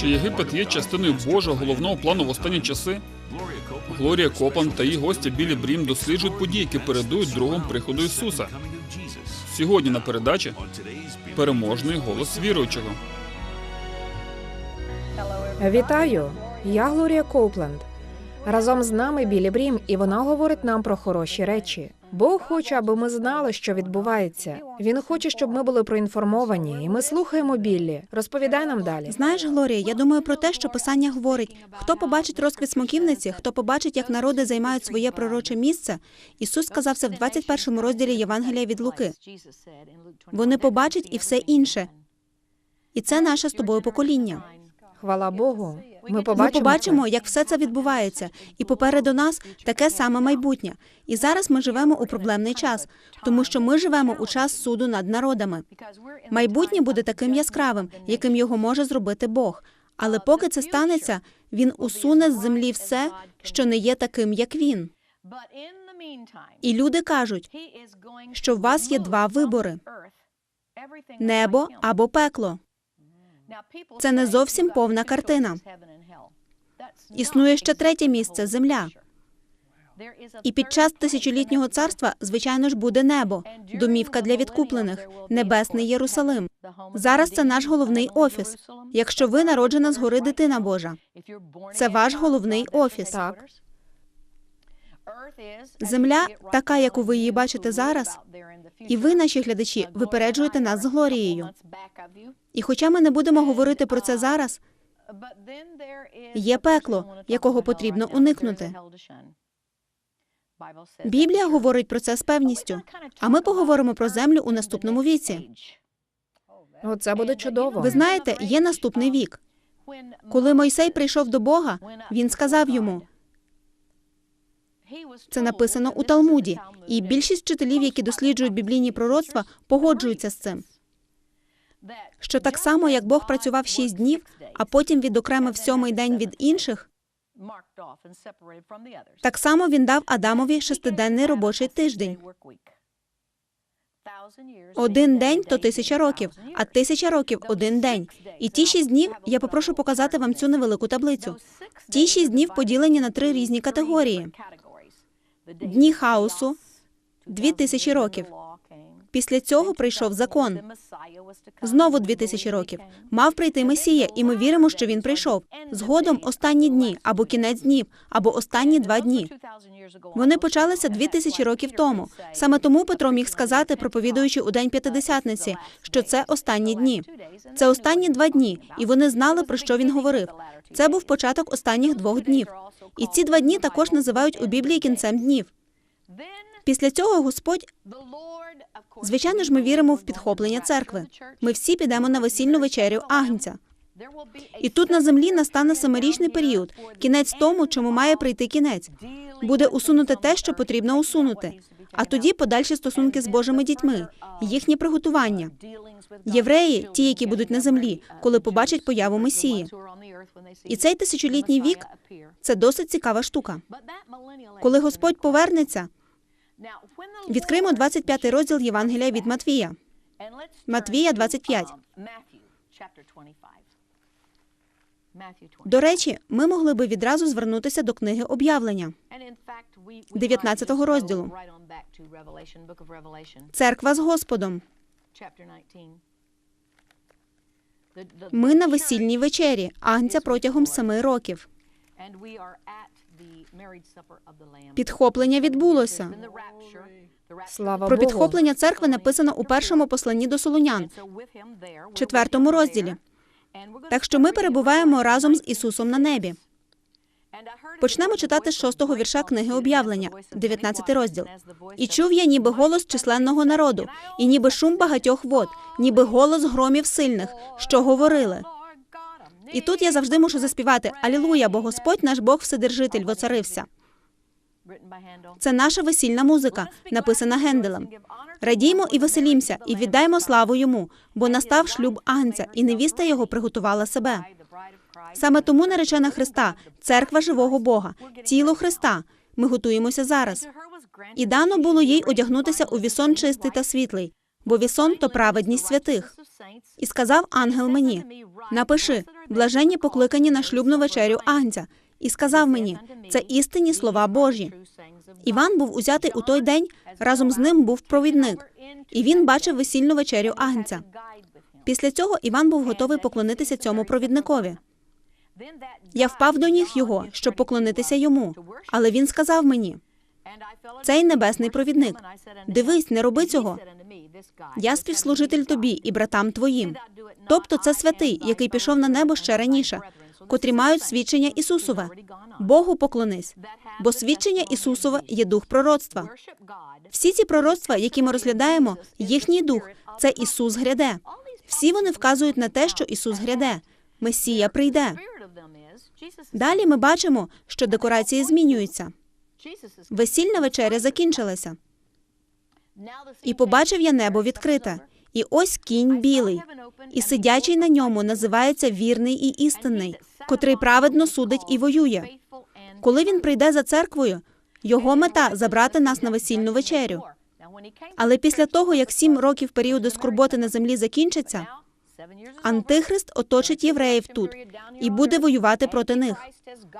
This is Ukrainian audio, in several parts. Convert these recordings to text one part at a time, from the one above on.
Чи Єгипет є частиною Божого головного плану в останні часи? Глорія Копланд та її гості Білі Брім досліджують події, які передують другому приходу Ісуса. Сьогодні на передачі переможний голос віруючого. Вітаю! Я Глорія Коупленд. Разом з нами Білі Брім, і вона говорить нам про хороші речі. Бог хоче, аби ми знали, що відбувається. Він хоче, щоб ми були проінформовані, і ми слухаємо Біллі. Розповідай нам далі. Знаєш, Глорія, я думаю про те, що писання говорить: хто побачить розквіт смоківниці, хто побачить, як народи займають своє пророче місце. Ісус сказав це в 21 розділі Євангелія від Луки. Вони побачать і все інше. І це наше з тобою покоління. Хвала Богу. Ми Ми побачимо. побачимо, як все це відбувається, і попереду нас таке саме майбутнє. І зараз ми живемо у проблемний час, тому що ми живемо у час суду над народами. Майбутнє буде таким яскравим, яким його може зробити Бог. Але поки це станеться, він усуне з землі все, що не є таким, як він. І люди кажуть, що в вас є два вибори: небо або пекло. Це не зовсім повна картина. Існує ще третє місце земля. І під час тисячолітнього царства, звичайно ж, буде небо, домівка для відкуплених, небесний Єрусалим. Зараз це наш головний офіс. Якщо ви народжена згори дитина Божа, це ваш головний офіс. Так. Земля, така, яку ви її бачите зараз, і ви, наші глядачі, випереджуєте нас з Глорією. І хоча ми не будемо говорити про це зараз, є пекло, якого потрібно уникнути. Біблія говорить про це з певністю. А ми поговоримо про землю у наступному віці. О, це буде чудово. Ви знаєте, є наступний вік. Коли Мойсей прийшов до Бога, він сказав йому: це написано у Талмуді, і більшість вчителів, які досліджують біблійні пророцтва, погоджуються з цим. Що так само, як Бог працював шість днів, а потім відокремив сьомий день від інших, так само він дав Адамові шестиденний робочий тиждень. Один день то тисяча років, а тисяча років один день. І ті шість днів я попрошу показати вам цю невелику таблицю. Ті шість днів поділені на три різні категорії: дні хаосу, дві тисячі років. Після цього прийшов закон. Знову дві тисячі років. Мав прийти Месія, і ми віримо, що він прийшов. Згодом останні дні або кінець днів, або останні два дні. Вони почалися дві тисячі років тому. Саме тому Петро міг сказати, проповідуючи у день п'ятидесятниці, що це останні дні. Це останні два дні, і вони знали про що він говорив. Це був початок останніх двох днів. І ці два дні також називають у Біблії кінцем днів. Після цього Господь Звичайно ж, ми віримо в підхоплення церкви. Ми всі підемо на весільну вечерю Агнця. І тут на землі настане семирічний період, кінець тому, чому має прийти кінець. Буде усунути те, що потрібно усунути. А тоді подальші стосунки з Божими дітьми, їхнє приготування. Євреї, ті, які будуть на землі, коли побачать появу Месії. І цей тисячолітній вік це досить цікава штука. Коли Господь повернеться, відкриємо 25 розділ Євангелія від Матвія. Матвія 25. До речі, ми могли би відразу звернутися до книги об'явлення. 19 розділу. Церква з Господом. Ми на весільній вечері, агнця протягом семи років. Підхоплення відбулося. Слава Про підхоплення церкви написано у першому посланні до Солунян, четвертому розділі. Так що ми перебуваємо разом з Ісусом на небі. Почнемо читати з шостого вірша книги об'явлення, 19 розділ. І чув я ніби голос численного народу, і ніби шум багатьох вод, ніби голос громів сильних, що говорили. І тут я завжди мушу заспівати Алілуя, бо Господь наш Бог Вседержитель воцарився. Це наша весільна музика, написана Генделем. Радіймо і веселімся, і віддаймо славу йому, бо настав шлюб Агнця, і невіста його приготувала себе. Саме тому наречена Христа, церква живого Бога, тіло Христа. Ми готуємося зараз. І дано було їй одягнутися у вісон чистий та світлий, бо вісон то праведність святих. І сказав ангел мені: напиши, блаженні покликані на шлюбну вечерю Агнця, і сказав мені, це істинні слова Божі. Іван був узятий у той день, разом з ним був провідник, і він бачив весільну вечерю Агнця. Після цього Іван був готовий поклонитися цьому провідникові. Я впав до ніг його, щоб поклонитися йому. Але він сказав мені: цей небесний провідник. Дивись, не роби цього. Я співслужитель тобі і братам твоїм. Тобто це святий, який пішов на небо ще раніше, котрі мають свідчення Ісусове. Богу поклонись, бо свідчення Ісусове є дух пророцтва. Всі ці пророцтва, які ми розглядаємо, їхній дух це Ісус гряде. Всі вони вказують на те, що Ісус гряде. Месія прийде. Далі ми бачимо, що декорації змінюються. Весільна вечеря закінчилася, і побачив я небо відкрите, і ось кінь білий, і сидячий на ньому називається вірний і істинний, котрий праведно судить і воює. Коли він прийде за церквою, його мета забрати нас на весільну вечерю. Але після того, як сім років періоду скорботи на землі закінчаться, Антихрист оточить євреїв тут і буде воювати проти них.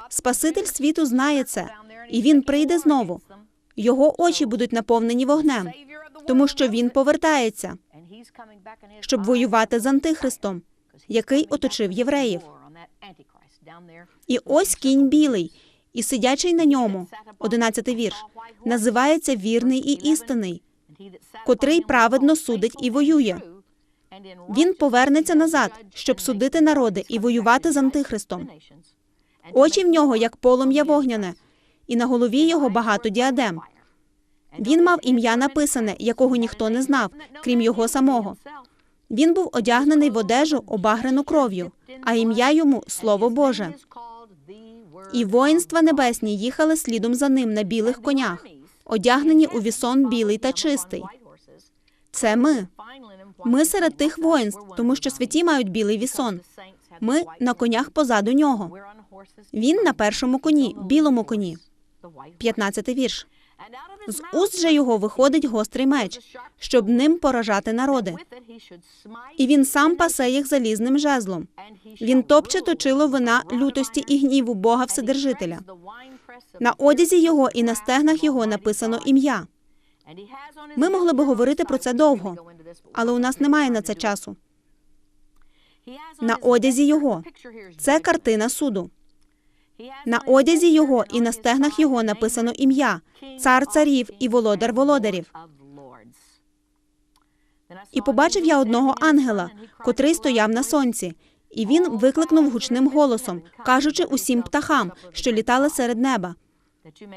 Спаситель світу знає це, і він прийде знову. Його очі будуть наповнені вогнем, тому що він повертається, щоб воювати з Антихристом, який оточив євреїв. І ось кінь білий, і сидячий на ньому, одинадцятий вірш, називається вірний і істинний, котрий праведно судить і воює. Він повернеться назад, щоб судити народи і воювати з Антихристом. Очі в нього, як полум'я вогняне, і на голові його багато діадем. Він мав ім'я написане, якого ніхто не знав, крім його самого. Він був одягнений в одежу, обагрену кров'ю, а ім'я йому Слово Боже. І воїнства небесні їхали слідом за ним на білих конях, одягнені у вісон білий та чистий. Це ми. Ми серед тих воїнств, тому що святі мають білий вісон. Ми на конях позаду нього. Він на першому коні, білому коні. 15 вірш. З уст же його виходить гострий меч, щоб ним поражати народи. І він сам пасе їх залізним жезлом. Він топче точило вина лютості і гніву Бога Вседержителя. На одязі його і на стегнах його написано ім'я. Ми могли би говорити про це довго, але у нас немає на це часу. На одязі його це картина суду. На одязі його і на стегнах його написано ім'я цар царів і володар володарів. І побачив я одного ангела, котрий стояв на сонці, і він викликнув гучним голосом, кажучи усім птахам, що літали серед неба.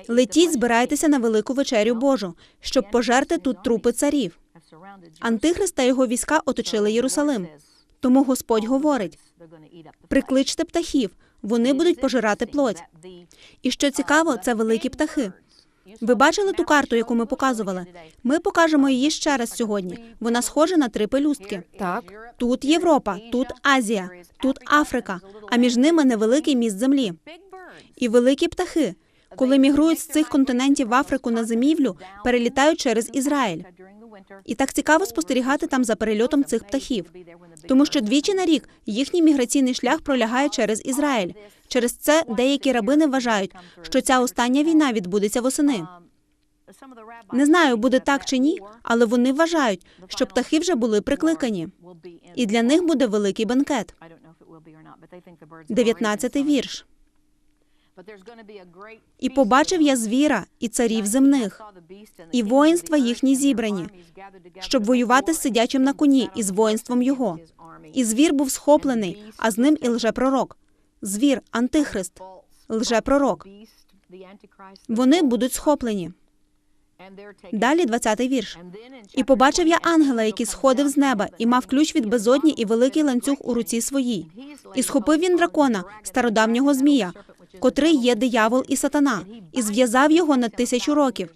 Летіть, збирайтеся на велику вечерю Божу, щоб пожерти тут трупи царів. Антихрист та його війська оточили Єрусалим. Тому Господь говорить: прикличте птахів, вони будуть пожирати плоть. І що цікаво, це великі птахи. Ви бачили ту карту, яку ми показували? Ми покажемо її ще раз сьогодні. Вона схожа на три пелюстки. Так, Тут Європа, тут Азія, тут Африка, а між ними невеликий міст землі. І великі птахи, коли мігрують з цих континентів в Африку на зимівлю, перелітають через Ізраїль. І так цікаво спостерігати там за перельотом цих птахів, тому що двічі на рік їхній міграційний шлях пролягає через Ізраїль. Через це деякі рабини вважають, що ця остання війна відбудеться восени. Не знаю, буде так чи ні, але вони вважають, що птахи вже були прикликані, і для них буде великий бенкет. 19 вірш. І побачив я звіра і царів земних, і воїнства їхні зібрані, щоб воювати з сидячим на коні і з воїнством його. І звір був схоплений, а з ним і лжепророк. Звір, антихрист, лжепророк. Вони будуть схоплені. Далі 20-й вірш. І побачив я ангела, який сходив з неба, і мав ключ від безодні і великий ланцюг у руці своїй. І схопив він дракона, стародавнього змія, котрий є диявол і сатана, і зв'язав його на тисячу років,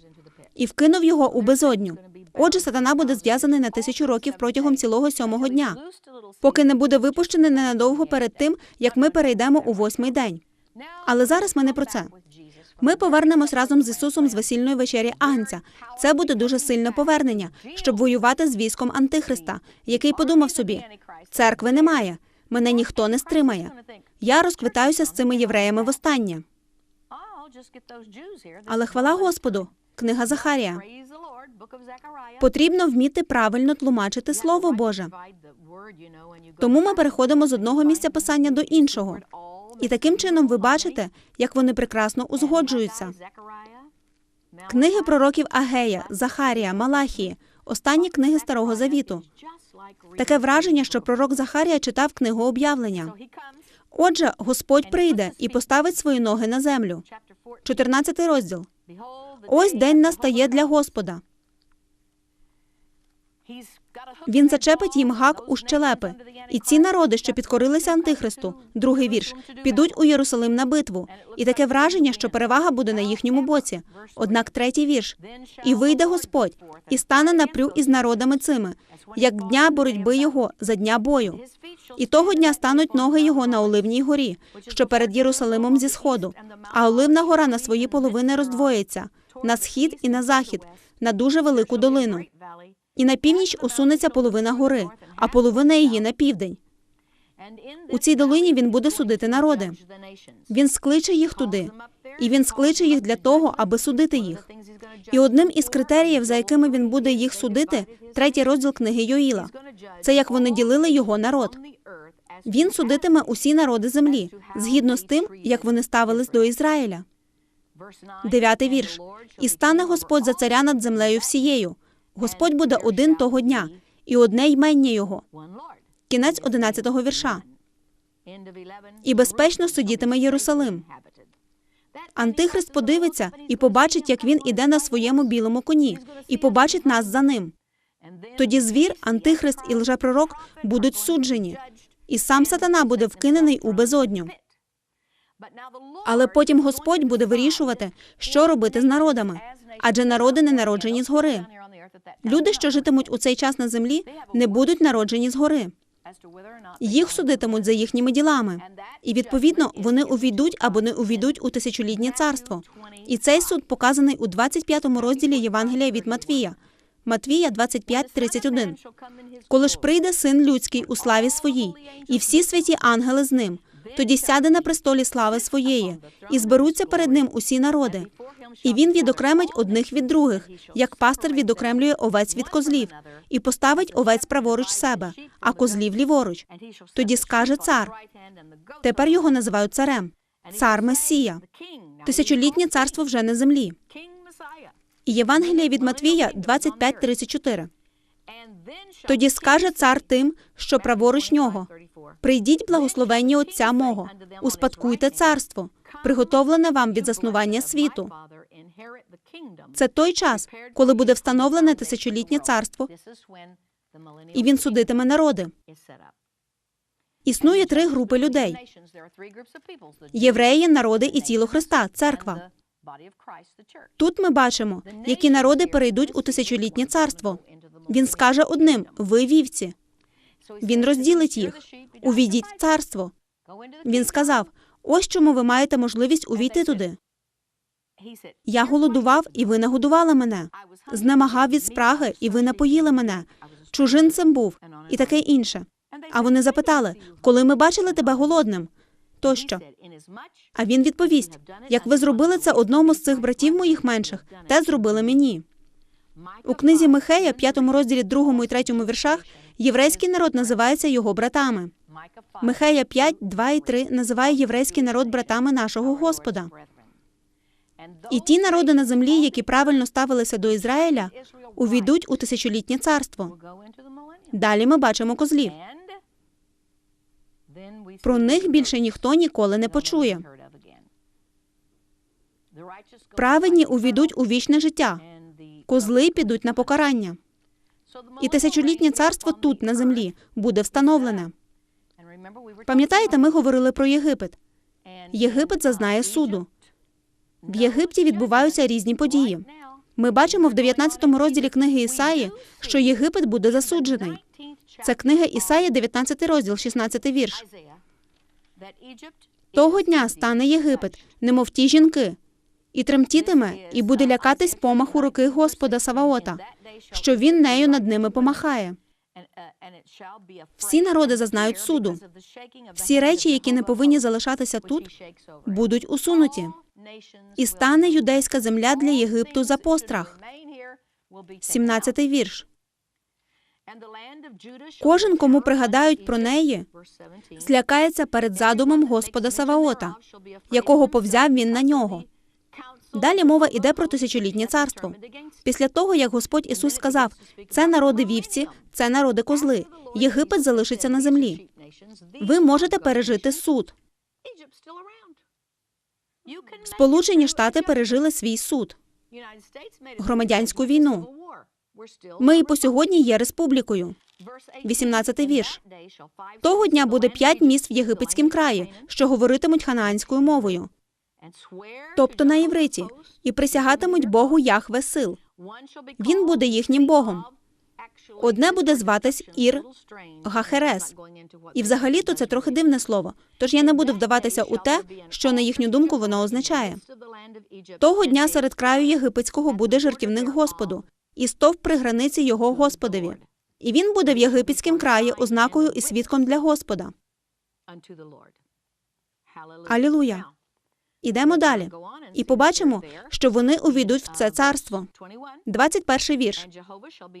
і вкинув його у безодню. Отже, сатана буде зв'язаний на тисячу років протягом цілого сьомого дня, поки не буде випущений ненадовго перед тим, як ми перейдемо у восьмий день. Але зараз ми не про це. Ми повернемось разом з Ісусом з весільної вечері Агнця. Це буде дуже сильне повернення, щоб воювати з військом Антихриста, який подумав собі: церкви немає. Мене ніхто не стримає. Я розквитаюся з цими євреями востаннє. Але хвала Господу, книга Захарія. Потрібно вміти правильно тлумачити Слово Боже. Тому ми переходимо з одного місця писання до іншого. І таким чином ви бачите, як вони прекрасно узгоджуються. Книги пророків Агея, Захарія, Малахії останні книги Старого Завіту. Таке враження, що пророк Захарія читав книгу об'явлення. Отже, Господь прийде і поставить свої ноги на землю. 14 розділ. Ось день настає для Господа. Він зачепить їм гак у щелепи. І ці народи, що підкорилися Антихристу, другий вірш, підуть у Єрусалим на битву. І таке враження, що перевага буде на їхньому боці. Однак третій вірш. І вийде Господь, і стане напрю із народами цими, як дня боротьби його за дня бою. І того дня стануть ноги його на Оливній горі, що перед Єрусалимом зі сходу, а Оливна гора на свої половини роздвоїться на схід і на захід, на дуже велику долину. І на північ усунеться половина гори, а половина її на південь. У цій долині він буде судити народи. Він скличе їх туди, і він скличе їх для того, аби судити їх. І одним із критеріїв, за якими він буде їх судити, третій розділ книги Йоїла. Це як вони ділили його народ. Він судитиме усі народи землі, згідно з тим, як вони ставились до Ізраїля. Дев'ятий вірш. І стане Господь за царя над землею всією. Господь буде один того дня, і одне ймення його. Кінець одинадцятого вірша. І безпечно судітиме Єрусалим. Антихрист подивиться і побачить, як він іде на своєму білому коні, і побачить нас за ним. Тоді звір, антихрист і лжепророк будуть суджені, і сам сатана буде вкинений у безодню. Але потім Господь буде вирішувати, що робити з народами, адже народи не народжені згори. Люди, що житимуть у цей час на землі, не будуть народжені згори. Їх судитимуть за їхніми ділами, і відповідно вони увійдуть або не увійдуть у тисячолітнє царство. І цей суд показаний у 25 розділі Євангелія від Матвія. Матвія 25.31. Коли ж прийде син людський у славі своїй, і всі святі ангели з ним, тоді сяде на престолі слави своєї, і зберуться перед ним усі народи. І він відокремить одних від других, як пастир відокремлює овець від козлів, і поставить овець праворуч себе, а козлів ліворуч. Тоді скаже цар. Тепер його називають царем. Цар Месія. Тисячолітнє царство вже на землі. І Євангелія від Матвія 25.34. Тоді скаже цар тим, що праворуч нього. Прийдіть благословенні Отця мого, успадкуйте царство, приготовлене вам від заснування світу. Це той час, коли буде встановлене тисячолітнє царство, і він судитиме народи. Існує три групи людей: євреї, народи і тіло Христа, церква. Тут ми бачимо, які народи перейдуть у тисячолітнє царство. Він скаже одним: ви вівці. Він розділить їх. Увійдіть в царство. Він сказав: ось чому ви маєте можливість увійти туди. Я голодував, і ви нагодували мене. Знемагав від спраги, і ви напоїли мене. Чужинцем був і таке інше. А вони запитали, коли ми бачили тебе голодним, тощо. А він відповість: як ви зробили це одному з цих братів моїх менших, те зробили мені. У книзі Михея, п'ятому розділі, другому і третьому віршах, єврейський народ називається його братами. Михея 5, 2 і 3 називає єврейський народ братами нашого Господа. І ті народи на землі, які правильно ставилися до Ізраїля, увійдуть у тисячолітнє царство. Далі ми бачимо козлів. Про них більше ніхто ніколи не почує. Праведні увійдуть у вічне життя, козли підуть на покарання. І тисячолітнє царство тут, на землі, буде встановлене. Пам'ятаєте, ми говорили про Єгипет. Єгипет зазнає суду. В Єгипті відбуваються різні події. Ми бачимо в 19 розділі книги Ісаї, що Єгипет буде засуджений. Це книга Ісаї, 19 розділ, 16 вірш. Того дня стане Єгипет, немов ті жінки, і тремтітиме, і буде лякатись помаху руки Господа Саваота, що він нею над ними помахає. Всі народи зазнають суду. Всі речі, які не повинні залишатися тут, будуть усунуті. І стане юдейська земля для Єгипту за пострах. 17-й вірш. Кожен, кому пригадають про неї, злякається перед задумом Господа Саваота, якого повзяв він на нього. Далі мова йде про тисячолітнє царство. Після того, як Господь Ісус сказав: це народи вівці, це народи козли. Єгипет залишиться на землі. Ви можете пережити суд. Сполучені Штати пережили свій суд. громадянську війну. Ми і по сьогодні є республікою. 18-й вірш. Того дня буде п'ять міст в єгипетськім краї, що говоритимуть ханаанською мовою, тобто на івриті, і присягатимуть Богу Яхве сил. Він буде їхнім Богом. Одне буде зватись Ір Гахерес. І взагалі-то це трохи дивне слово. Тож я не буду вдаватися у те, що на їхню думку воно означає. Того дня серед краю єгипетського буде жертівник Господу, і стовп при границі його Господові. І він буде в єгипетськім краї ознакою і свідком для Господа. Алілуя. Ідемо далі. І побачимо, що вони увійдуть в це царство. 21 вірш.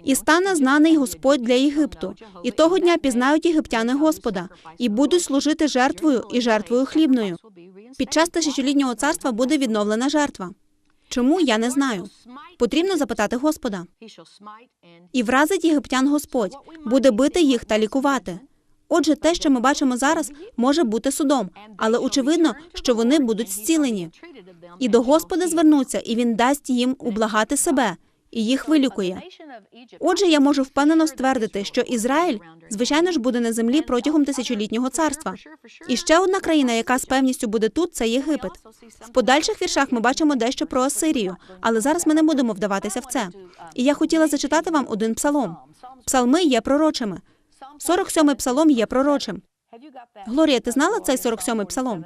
І стане знаний Господь для Єгипту, і того дня пізнають єгиптяни Господа, і будуть служити жертвою і жертвою хлібною. Під час тисячолітнього царства буде відновлена жертва. Чому я не знаю? Потрібно запитати Господа. І вразить єгиптян Господь, буде бити їх та лікувати. Отже, те, що ми бачимо зараз, може бути судом, але очевидно, що вони будуть зцілені. І до Господа звернуться, і він дасть їм ублагати себе, і їх вилікує. Отже, я можу впевнено ствердити, що Ізраїль, звичайно ж, буде на землі протягом тисячолітнього царства. І ще одна країна, яка з певністю буде тут, це Єгипет. В подальших віршах ми бачимо дещо про Асирію, але зараз ми не будемо вдаватися в це. І я хотіла зачитати вам один псалом. Псалми є пророчими. 47-й псалом є пророчим. Глорія, ти знала цей 47-й псалом?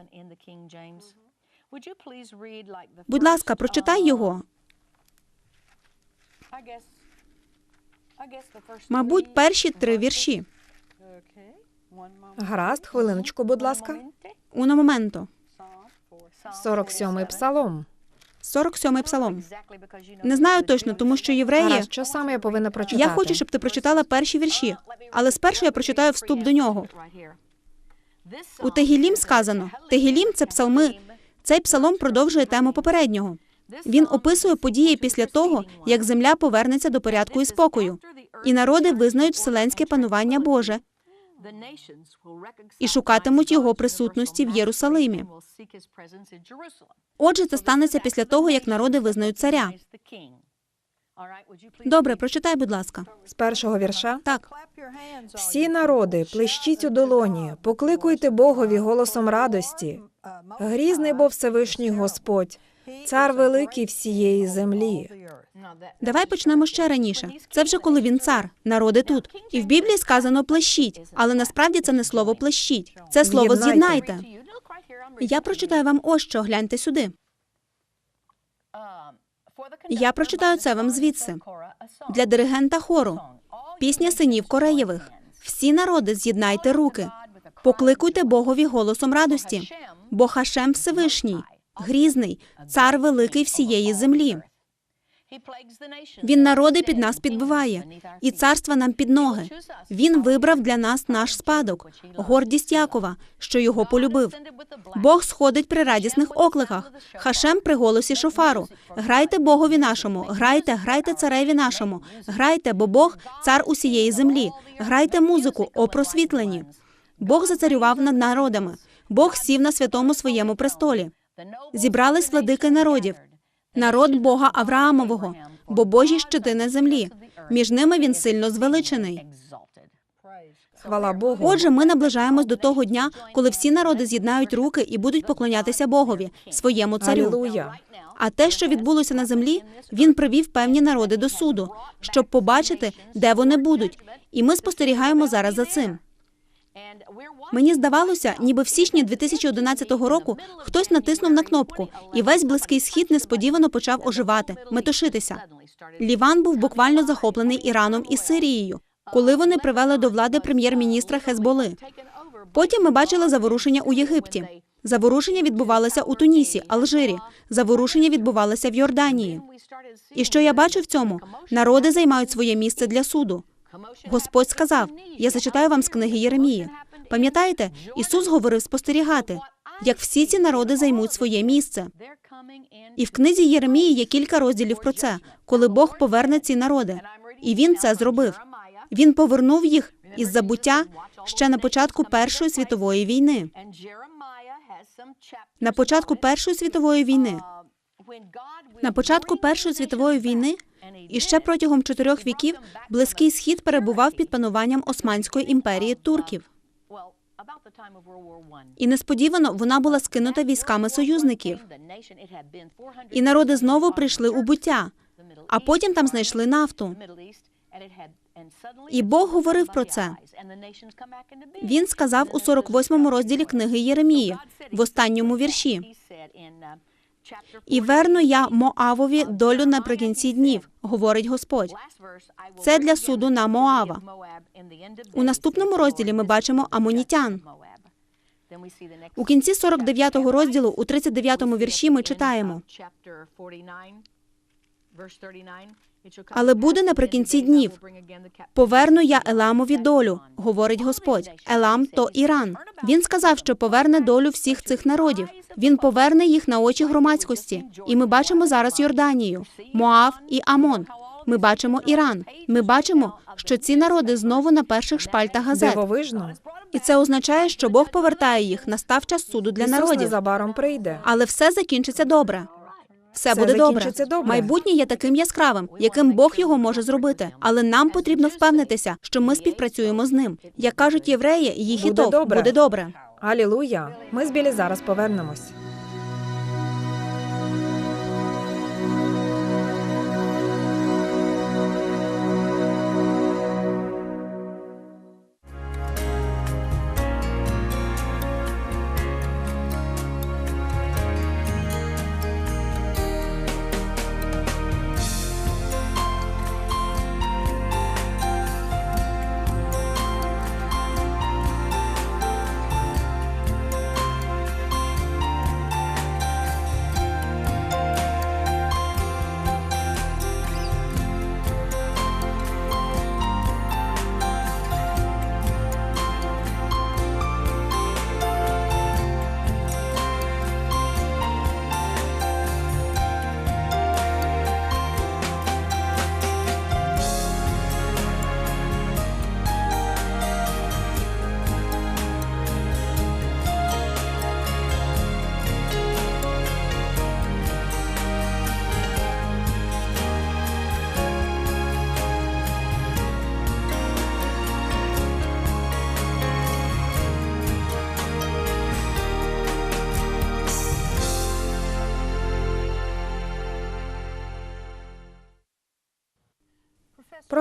Будь ласка, прочитай його. Мабуть, перші три вірші. Гаразд, хвилиночку, будь ласка. Уно моменто. 47-й псалом. 47-й псалом. Не знаю точно, тому що євреї. Гаразд, що саме я повинна прочитати? Я хочу, щоб ти прочитала перші вірші, але спершу я прочитаю вступ до нього. У Тегілім сказано: Тегілім це псалми. Цей псалом продовжує тему попереднього. Він описує події після того, як земля повернеться до порядку і спокою, і народи визнають вселенське панування Боже і шукатимуть його присутності в Єрусалимі. Отже, це станеться після того, як народи визнають царя. Добре, прочитай, будь ласка. З першого вірша. Так, Всі народи, плещіть у долоні, покликуйте Богові голосом радості. Грізний бо Всевишній Господь, цар великий всієї землі. давай почнемо ще раніше. Це вже коли він цар, народи тут. І в Біблії сказано плещіть, але насправді це не слово плещіть, це слово З'єднайте. Я прочитаю вам ось що, гляньте сюди. Я прочитаю це вам звідси. Для диригента хору. Пісня синів Кореєвих. Всі народи, з'єднайте руки. Покликуйте Богові голосом радості. Бо Хашем Всевишній, грізний, цар великий всієї землі. Він народи під нас підбиває, і царства нам під ноги. Він вибрав для нас наш спадок, гордість Якова, що його полюбив. Бог сходить при радісних окликах, Хашем при голосі шофару. Грайте Богові нашому, грайте, грайте цареві нашому, грайте, бо Бог цар усієї землі. Грайте музику, о просвітлені. Бог зацарював над народами. Бог сів на святому своєму престолі. Зібрались владики народів, народ Бога Авраамового, бо Божі щити на землі. Між ними він сильно звеличений. Хвала Богу. Отже, ми наближаємось до того дня, коли всі народи з'єднають руки і будуть поклонятися Богові, своєму царю. Алілуя. А те, що відбулося на землі, він привів певні народи до суду, щоб побачити, де вони будуть. І ми спостерігаємо зараз за цим. Мені здавалося, ніби в січні 2011 року хтось натиснув на кнопку, і весь близький схід несподівано почав оживати, метушитися. Ліван був буквально захоплений Іраном і Сирією. коли вони привели до влади прем'єр-міністра Хезболи. Потім ми бачили заворушення у Єгипті. Заворушення відбувалося у Тунісі, Алжирі. Заворушення відбувалося в Йорданії. І що я бачу в цьому? Народи займають своє місце для суду. Господь сказав: я зачитаю вам з книги Єремії. Пам'ятаєте, Ісус говорив спостерігати, як всі ці народи займуть своє місце. І в книзі Єремії є кілька розділів про це, коли Бог поверне ці народи. І він це зробив. Він повернув їх із забуття ще на початку Першої світової війни. На початку Першої світової війни. На початку Першої світової війни і ще протягом чотирьох віків Близький Схід перебував під пануванням Османської імперії турків. І несподівано вона була скинута військами союзників. І народи знову прийшли у буття, а потім там знайшли нафту. І Бог говорив про це. Він сказав у 48-му розділі книги Єремії, в останньому вірші. І верну я Моавові долю наприкінці днів, говорить Господь. Це для суду на Моава. У наступному розділі ми бачимо амонітян. У кінці 49-го розділу, у 39-му вірші, ми читаємо. Але буде наприкінці днів. Поверну я Еламові долю, говорить Господь. Елам то Іран. Він сказав, що поверне долю всіх цих народів. Він поверне їх на очі громадськості. І ми бачимо зараз Йорданію, Моав і Амон. Ми бачимо Іран. Ми бачимо, що ці народи знову на перших шпальтах газет. Дивовижно. І це означає, що Бог повертає їх. Настав час суду для Ісус народів. незабаром прийде. Але все закінчиться добре. Все буде добре. добре. Майбутнє є таким яскравим, яким Бог його може зробити. Але нам потрібно впевнитися, що ми співпрацюємо з ним. Як кажуть євреї, їх і Буде то добре. буде добре. Алілуя. Ми з Білі зараз повернемось.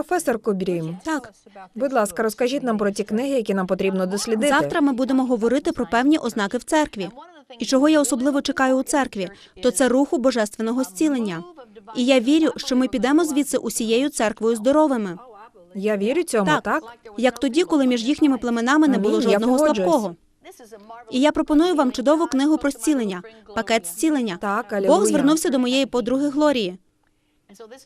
Професор Кубрім, Так, будь ласка, розкажіть нам про ті книги, які нам потрібно дослідити. завтра ми будемо говорити про певні ознаки в церкві. І чого я особливо чекаю у церкві, то це руху божественного зцілення. І я вірю, що ми підемо звідси усією церквою здоровими. Я вірю цьому, Так. так? Як тоді, коли між їхніми племенами не було жодного слабкого. І я пропоную вам чудову книгу про зцілення, пакет зцілення. Так, алілуя. Бог звернувся до моєї подруги Глорії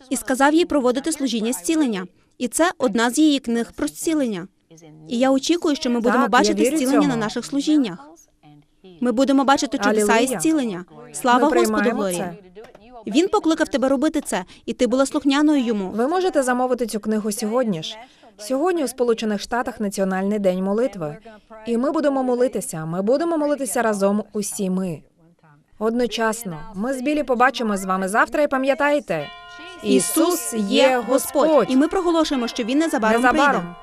і сказав їй проводити служіння зцілення. І це одна з її книг про зцілення. І я очікую, що ми будемо бачити зцілення на наших служіннях. Ми будемо бачити чудеса і зцілення. Слава Ми Господу, приймаємо Він покликав тебе робити це, і ти була слухняною йому. Ви можете замовити цю книгу сьогодні ж. Сьогодні у Сполучених Штатах Національний день молитви. І ми будемо молитися. Ми будемо молитися разом усі ми. Одночасно. Ми з Білі побачимо з вами завтра і пам'ятайте. Ісус є Господь. І ми проголошуємо, що він незабаром, Незабаром. прийде.